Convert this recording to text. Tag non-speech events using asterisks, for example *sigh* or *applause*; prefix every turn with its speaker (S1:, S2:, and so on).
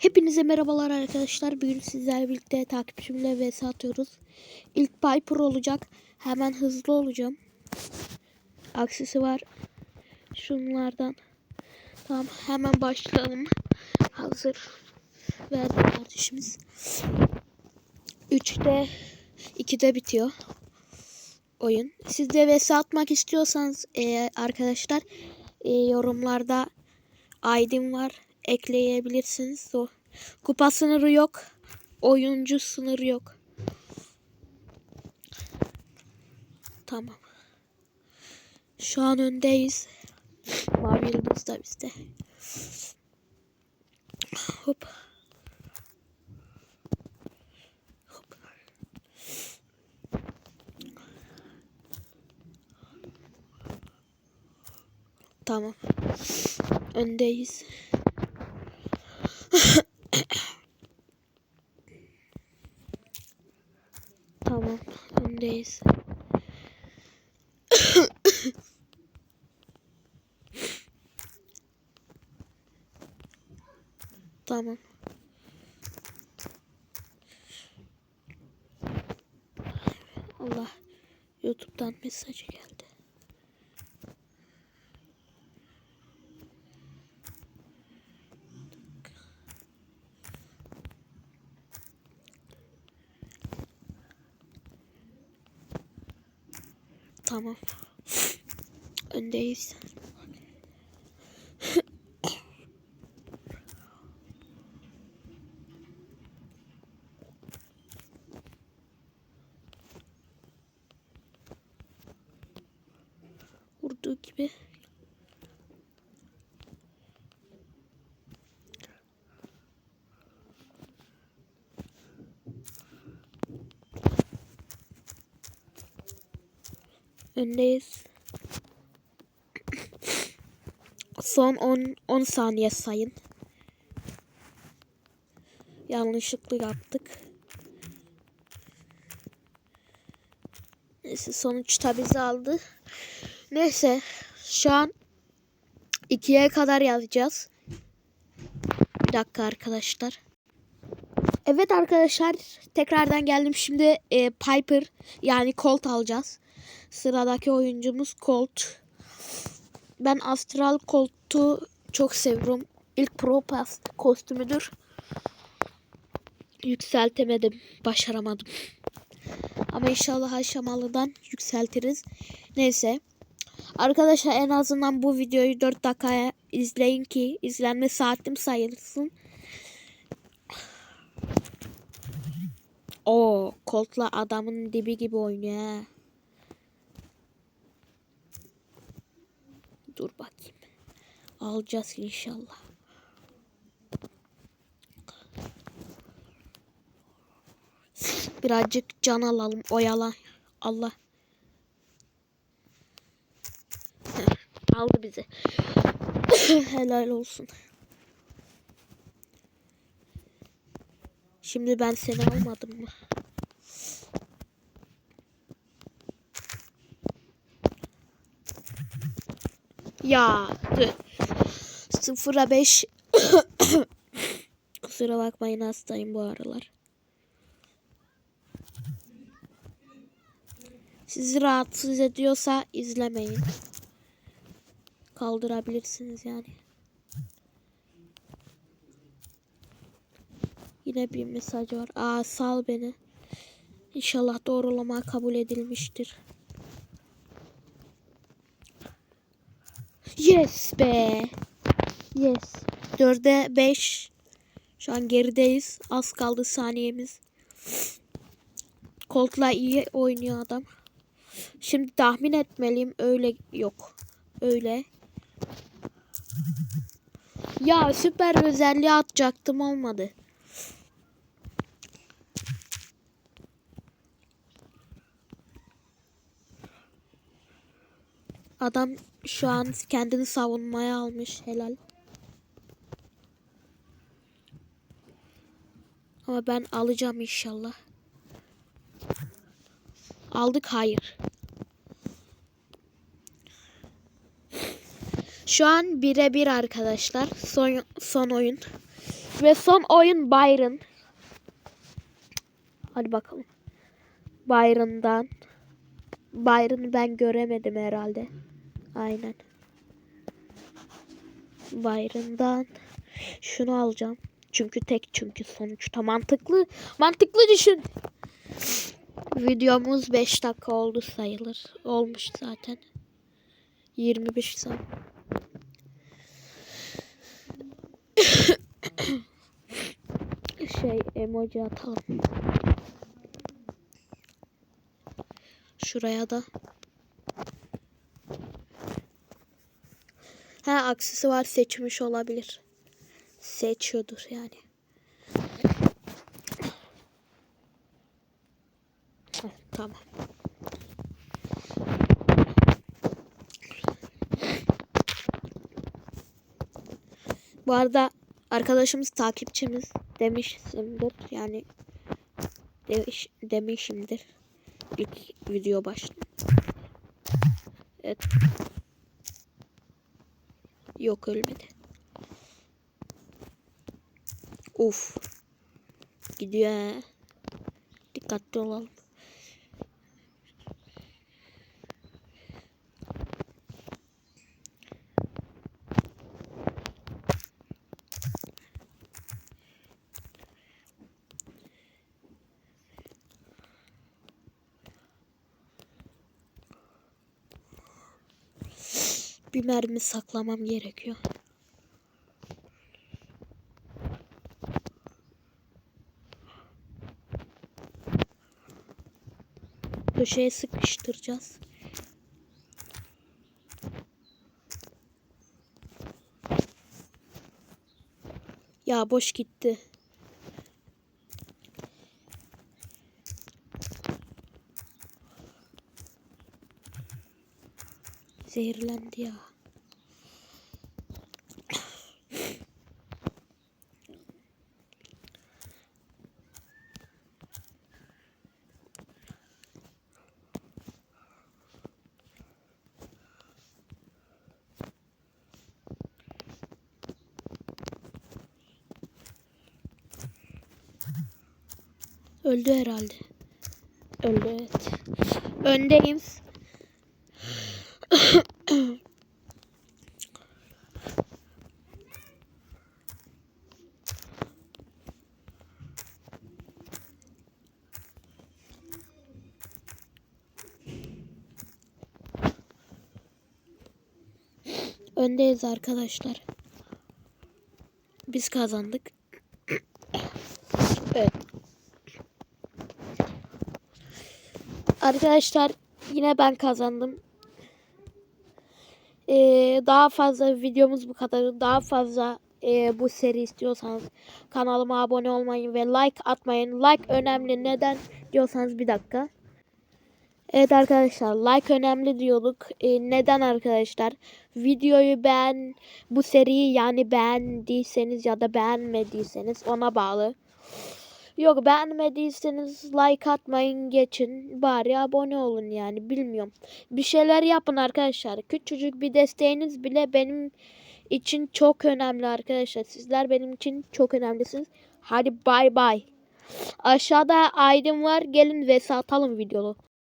S1: Hepinize merhabalar arkadaşlar. Bugün sizlerle birlikte takipçimle vs atıyoruz. İlk Piper olacak. Hemen hızlı olacağım. Aksisi var. Şunlardan. Tamam hemen başlayalım. Hazır. Verdi kardeşimiz. 3'te 2'de bitiyor oyun. Siz de vs atmak istiyorsanız e, arkadaşlar e, yorumlarda ID'm var. Ekleyebilirsiniz. O kupa sınırı yok. Oyuncu sınırı yok. Tamam. Şu an öndeyiz. Mavi yıldız da bizde. Hop. Hop. Tamam. Öndeyiz. tamam. Öndeyiz. tamam. Allah. YouTube'dan mesaj geldi. Tamam. Öndeyiz. Vurduğu gibi. Öndeyiz. Son 10 10 saniye sayın. Yanlışlıkla yaptık. Neyse sonuçta bizi aldı. Neyse şu an 2'ye kadar yazacağız. Bir dakika arkadaşlar. Evet arkadaşlar tekrardan geldim. Şimdi e, Piper yani Colt alacağız. Sıradaki oyuncumuz Colt. Ben Astral Colt'u çok seviyorum. İlk Pro Pass kostümüdür. Yükseltemedim. Başaramadım. Ama inşallah aşamalıdan yükseltiriz. Neyse. Arkadaşlar en azından bu videoyu 4 dakikaya izleyin ki izlenme saatim sayılsın. O Colt'la adamın dibi gibi oynuyor. Alacağız inşallah. Birazcık can alalım. Oyala. Allah. Aldı bizi. *coughs* Helal olsun. Şimdi ben seni almadım mı? Ya. tüh. Sıfıra beş. *coughs* Kusura bakmayın hastayım bu aralar. Sizi rahatsız ediyorsa izlemeyin. Kaldırabilirsiniz yani. Yine bir mesaj var. Aa sal beni. İnşallah doğrulama kabul edilmiştir. Yes be. Yes. 4'e 5. Şu an gerideyiz. Az kaldı saniyemiz. Colt'la iyi oynuyor adam. Şimdi tahmin etmeliyim. Öyle yok. Öyle. Ya süper özelliği atacaktım olmadı. Adam şu an kendini savunmaya almış helal. Ama ben alacağım inşallah. Aldık hayır. Şu an 1'e 1 arkadaşlar. Son, son oyun. Ve son oyun Byron. Hadi bakalım. Byron'dan. Byron'ı ben göremedim herhalde. Aynen. Byron'dan şunu alacağım. Çünkü tek çünkü sonuçta mantıklı. Mantıklı düşün. Videomuz 5 dakika oldu sayılır. Olmuş zaten. 25 saat. şey emoji atalım. Şuraya da. Ha aksesuar seçmiş olabilir. Seçiyordur yani. Tamam. Bu arada arkadaşımız takipçimiz demişimdir. Yani demiş, demişimdir. İlk video başta. Evet. Yok ölmedi. Uf. Gidiyor he. Dikkatli olalım. Bir mermi saklamam gerekiyor. Köşeye sıkıştıracağız. Ya boş gitti. Zehirlendi ya. Öldü herhalde. Öldü evet. Öndeyim. Öndeyiz arkadaşlar. Biz kazandık. evet. Arkadaşlar yine ben kazandım. Ee, daha fazla videomuz bu kadar. Daha fazla e, bu seri istiyorsanız kanalıma abone olmayı ve like atmayın. Like önemli. Neden diyorsanız bir dakika. Evet arkadaşlar like önemli diyorduk. Ee, neden arkadaşlar? Videoyu beğen bu seriyi yani beğendiyseniz ya da beğenmediyseniz ona bağlı. Yok beğenmediyseniz like atmayın geçin. Bari abone olun yani bilmiyorum. Bir şeyler yapın arkadaşlar. Küçücük bir desteğiniz bile benim için çok önemli arkadaşlar. Sizler benim için çok önemlisiniz. Hadi bay bay. Aşağıda aydın var. Gelin ve atalım videolu.